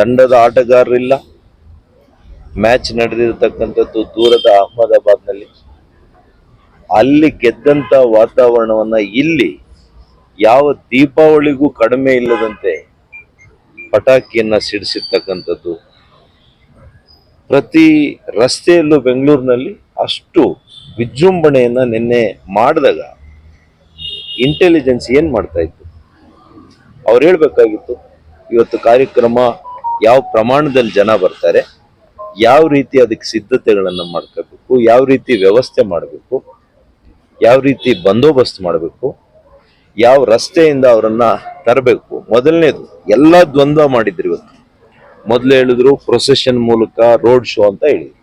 ತಂಡದ ಆಟಗಾರರಿಲ್ಲ. ಮ್ಯಾಚ್ ನಡೆದಿರತಕ್ಕಂಥದ್ದು ದೂರದ ಅಹಮದಾಬಾದ್ನಲ್ಲಿ. ಅಲ್ಲಿ ಗೆದ್ದಂತ ವಾತಾವರಣವನ್ನ ಇಲ್ಲಿ ಯಾವ ದೀಪಾವಳಿಗೂ ಕಡಿಮೆ ಇಲ್ಲದಂತೆ ಪಟಾಕಿಯನ್ನ ಸಿಡಿಸಿರ್ತಕ್ಕಂಥದ್ದು. ಪ್ರತಿ ರಸ್ತೆಯಲ್ಲೂ ಬೆಂಗಳೂರಿನಲ್ಲಿ ಅಷ್ಟು ವಿಜೃಂಭಣೆಯನ್ನು ನಿನ್ನೆ ಮಾಡಿದಾಗ ಇಂಟೆಲಿಜೆನ್ಸ್ ಏನು ಮಾಡ್ತಾ ಇತ್ತು? ಅವ್ರು ಹೇಳಬೇಕಾಗಿತ್ತು, ಇವತ್ತು ಕಾರ್ಯಕ್ರಮ ಯಾವ ಪ್ರಮಾಣದಲ್ಲಿ ಜನ ಬರ್ತಾರೆ, ಯಾವ ರೀತಿ ಅದಕ್ಕೆ ಸಿದ್ಧತೆಗಳನ್ನು ಮಾಡ್ಕೋಬೇಕು, ಯಾವ ರೀತಿ ವ್ಯವಸ್ಥೆ ಮಾಡಬೇಕು, ಯಾವ ರೀತಿ ಬಂದೋಬಸ್ತ್ ಮಾಡಬೇಕು, ಯಾವ ರಸ್ತೆಯಿಂದ ಅವರನ್ನ ತರಬೇಕು. ಮೊದಲನೇದು, ಎಲ್ಲ ದ್ವಂದ್ವ ಮಾಡಿದ್ರು ಇವತ್ತು. ಮೊದಲು ಹೇಳಿದ್ರು ಪ್ರೊಸೆಷನ್ ಮೂಲಕ ರೋಡ್ ಶೋ ಅಂತ ಹೇಳಿದ್ರು.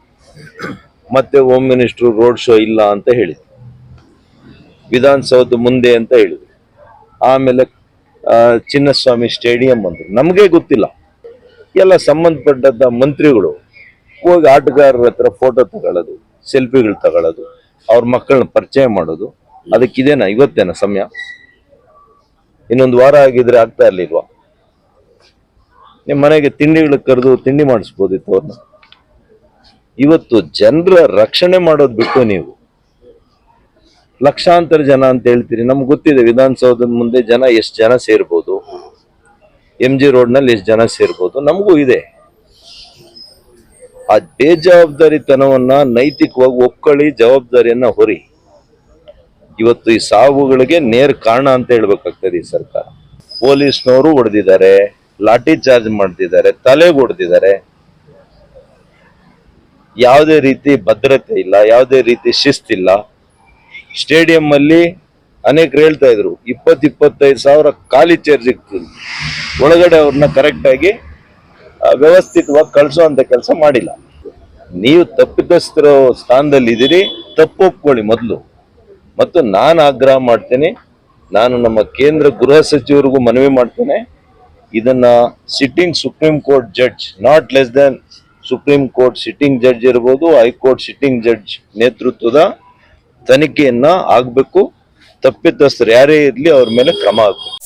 ಮತ್ತೆ ಹೋಮ್ ಮಿನಿಸ್ಟ್ರು ರೋಡ್ ಶೋ ಇಲ್ಲ ಅಂತ ಹೇಳಿದ್ರು. ವಿಧಾನಸೌಧ ಮುಂದೆ ಅಂತ ಹೇಳಿದ್ರು. ಆಮೇಲೆ ಚಿನ್ನಸ್ವಾಮಿ ಸ್ಟೇಡಿಯಂ ಅಂದ್ರು. ನಮಗೆ ಗೊತ್ತಿಲ್ಲ. ಎಲ್ಲ ಸಂಬಂಧಪಟ್ಟಂತ ಮಂತ್ರಿಗಳು ಹೋಗಿ ಆಟಗಾರರ ಹತ್ರ ಫೋಟೋ ತಗೊಳ್ಳೋದು ಸೆಲ್ಫಿಗಳು ತಗೊಳ್ಳೋದು ಅವ್ರ ಮಕ್ಕಳನ್ನ ಪರಿಚಯ ಮಾಡೋದು. ಅದಕ್ಕಿದೇನಾ ಇವತ್ತೇನ ಸಮಯ? ಇನ್ನೊಂದು ವಾರ ಆಗಿದ್ರೆ ಆಗ್ತಾ ಇರ್ಲಿಲ್ವಾ? ನಿಮ್ಮ ಮನೆಗೆ ತಿಂಡಿಗಳು ಕರೆದು ತಿಂಡಿ ಮಾಡಿಸ್ಬೋದಿತ್ತು ಅವ್ರನ್ನ? ಇವತ್ತು ಜನರ ರಕ್ಷಣೆ ಮಾಡೋದು ಬಿಟ್ಟು ನೀವು. ಲಕ್ಷಾಂತರ ಜನ ಅಂತ ಹೇಳ್ತೀರಿ, ನಮ್ಗೆ ಗೊತ್ತಿದೆ ವಿಧಾನಸೌಧದ ಮುಂದೆ ಜನ ಎಷ್ಟು ಜನ ಸೇರ್ಬೋದು. ಎಂ ಜಿ ರೋಡ್ನಲ್ಲಿ ಎಷ್ಟು ಜನ ಸೇರ್ಬೋದು. ನಮಗೂ ಇದೆ. ಆ ಬೇಜವಾಬ್ದಾರಿತನವನ್ನು ನೈತಿಕವಾಗಿ ಒಕ್ಕಳಿ ಜವಾಬ್ದಾರಿಯನ್ನ ಹೊರಿ. ಇವತ್ತು ಈ ಸಾವುಗಳಿಗೆ ನೇರ ಕಾರಣ ಅಂತ ಹೇಳ್ಬೇಕಾಗ್ತದೆ ಈ ಸರ್ಕಾರ. ಪೊಲೀಸ್ನವರು ಹೊಡೆದಿದ್ದಾರೆ, ಲಾಠಿ ಚಾರ್ಜ್ ಮಾಡ್ತಿದ್ದಾರೆ, ತಲೆಗೆ ಹೊಡೆದಿದ್ದಾರೆ. ಯಾವುದೇ ರೀತಿ ಭದ್ರತೆ ಇಲ್ಲ, ಯಾವುದೇ ರೀತಿ ಶಿಸ್ತಿಲ್ಲ. ಸ್ಟೇಡಿಯಂ ಅಲ್ಲಿ ಅನೇಕರು ಹೇಳ್ತಾ ಇದ್ರು ಇಪ್ಪತ್ ಇಪ್ಪತ್ತೈದು ಸಾವಿರ ಖಾಲಿ ಚೇರ್ ಸಿಗ್ತದೆ. ಒಳಗಡೆ ಅವ್ರನ್ನ ಕರೆಕ್ಟಾಗಿ ವ್ಯವಸ್ಥಿತವಾಗಿ ಕಳಿಸುವಂತ ಕೆಲಸ ಮಾಡಿಲ್ಲ. ನೀವು ತಪ್ಪಿತಸ್ಥರ ಸ್ಥಾನದಲ್ಲಿ ಇದ್ದೀರಿ, ತಪ್ಪು ಒಪ್ಕೊಳ್ಳಿ ಮೊದಲು. ಮತ್ತು ನಾನು ಆಗ್ರಹ ಮಾಡ್ತೇನೆ, ನಾನು ನಮ್ಮ ಕೇಂದ್ರ ಗೃಹ ಸಚಿವರಿಗೂ ಮನವಿ ಮಾಡ್ತೇನೆ, ಇದನ್ನ sitting supreme court judge not less than supreme court sitting judge ಇರ್ಬೋದು ಹೈಕೋರ್ಟ್ ಸಿಟ್ಟಿಂಗ್ ಜಡ್ಜ್ ನೇತೃತ್ವದ ತನಿಖೆಯನ್ನ ಆಗ್ಬೇಕು. ತಪ್ಪಿತಸ್ಥರು ಯಾರೇ ಇರಲಿ ಅವ್ರ ಮೇಲೆ ಕ್ರಮ ಆಗ್ಬೇಕು